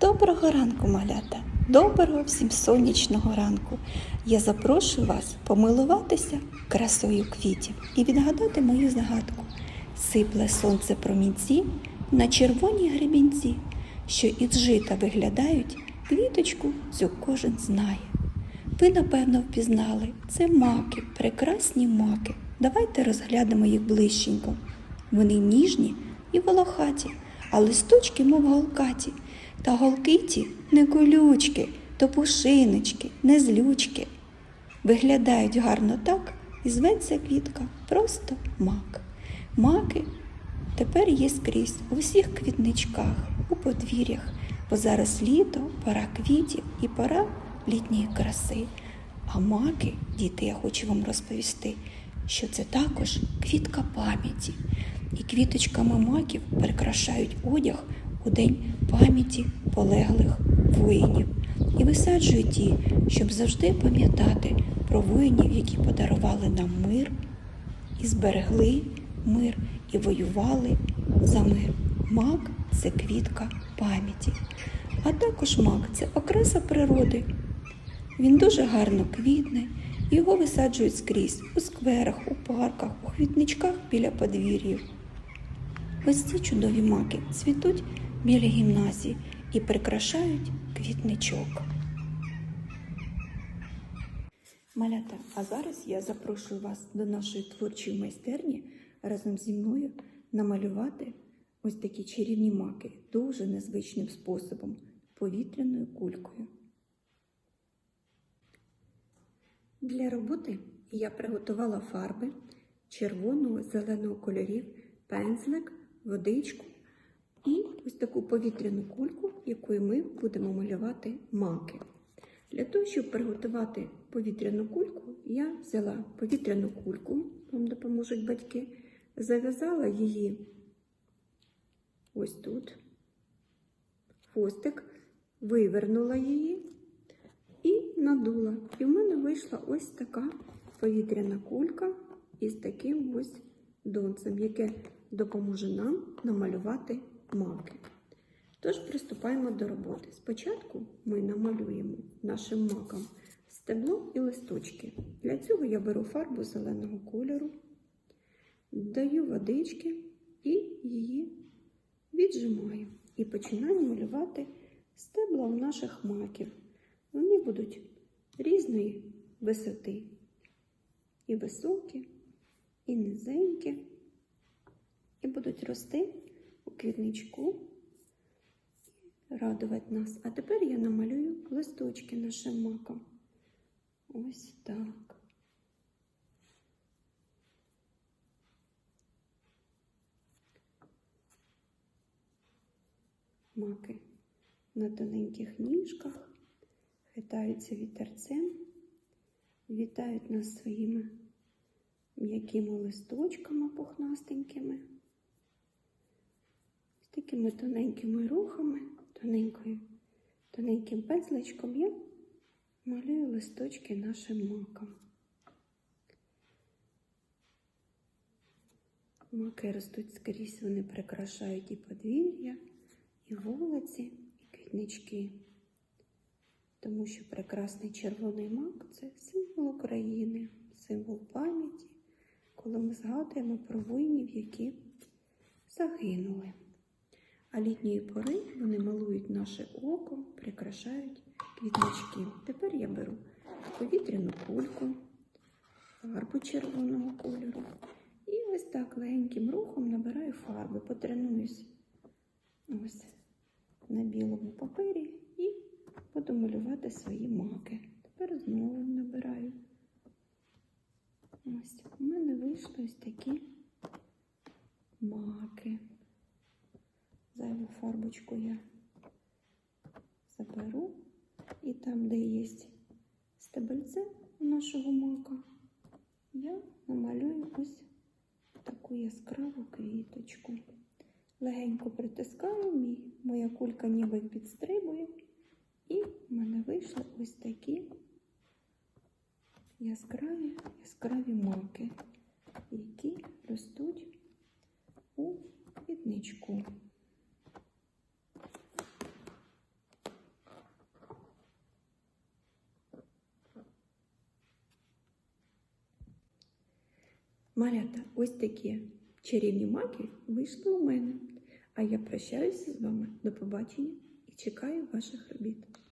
Доброго ранку, малята! Доброго всім сонячного ранку! Я запрошую вас помилуватися красою квітів і відгадати мою загадку. Сипле сонце промінці на червоній гребінці, що із жита виглядають, квіточку цю кожен знає. Ви, напевно, впізнали це маки, прекрасні маки. Давайте розглянемо їх ближченько. Вони ніжні і волохаті, а листочки, мов голкаті. Та голки ті не колючки, то пушиночки, не злючки. Виглядають гарно так, і зветься квітка просто мак. Маки тепер є скрізь у всіх квітничках, у подвір'ях, бо зараз літо, пора квітів і пора літньої краси. А маки, діти, я хочу вам розповісти, що це також квітка пам'яті. І квіточками маків прикрашають одяг у день пам'яті полеглих воїнів і висаджують її, щоб завжди пам'ятати про воїнів, які подарували нам мир і зберегли мир, і воювали за мир. Мак це квітка пам'яті. А також мак це окраса природи. Він дуже гарно квітне, його висаджують скрізь у скверах, у парках, у квітничках біля подвір'їв. Ось ці чудові маки цвітуть біля гімназії і прикрашають квітничок. Малята, а зараз я запрошую вас до нашої творчої майстерні разом зі мною намалювати ось такі чарівні маки дуже незвичним способом повітряною кулькою. Для роботи я приготувала фарби червоного, зеленого кольорів, пензлик, водичку і ось таку повітряну кульку, якою ми будемо малювати маки. Для того, щоб приготувати повітряну кульку, я взяла повітряну кульку, вам допоможуть батьки, зав'язала її ось тут, хвостик, вивернула її і надула. І в мене вийшла ось така повітряна кулька із таким ось донцем, яке допоможе нам намалювати маки. Тож приступаємо до роботи. Спочатку ми намалюємо нашим макам стебло і листочки. Для цього я беру фарбу зеленого кольору, даю водички і її віджимаю. І починаю малювати стебла у наших маків. Вони будуть різної висоти. І високі, і низенькі, і будуть рости у квітничку радувати нас. А тепер я намалюю листочки нашим маком. Ось так. Маки на тоненьких ніжках хитаються вітерцем, вітають нас своїми м'якими листочками пухнастенькими. Такими тоненькими рухами, тоненькою, тоненьким пензличком я малюю листочки нашим макам. Маки ростуть скрізь, вони прикрашають і подвір'я, і вулиці, і квітнички. Тому що прекрасний червоний мак це символ України, символ пам'яті, коли ми згадуємо про воїнів, які загинули. А літньої пори вони малують наше око, прикрашають квітнички. Тепер я беру повітряну кульку, фарбу червоного кольору. І ось так легеньким рухом набираю фарби, потренуюсь ось на білому папері і буду малювати свої маки. Тепер знову набираю. Ось у мене вийшли ось такі маки. Зайву фарбочку я заберу. І там, де є стебельце нашого мака, я намалюю ось таку яскраву квіточку. Легенько притискаю, моя кулька ніби підстрибує, і в мене вийшли ось такі яскраві яскраві маки, які ростуть у квітничку. Малята, ось такі чарівні маки вийшли у мене. А я прощаюся з вами. До побачення і чекаю ваших робіт.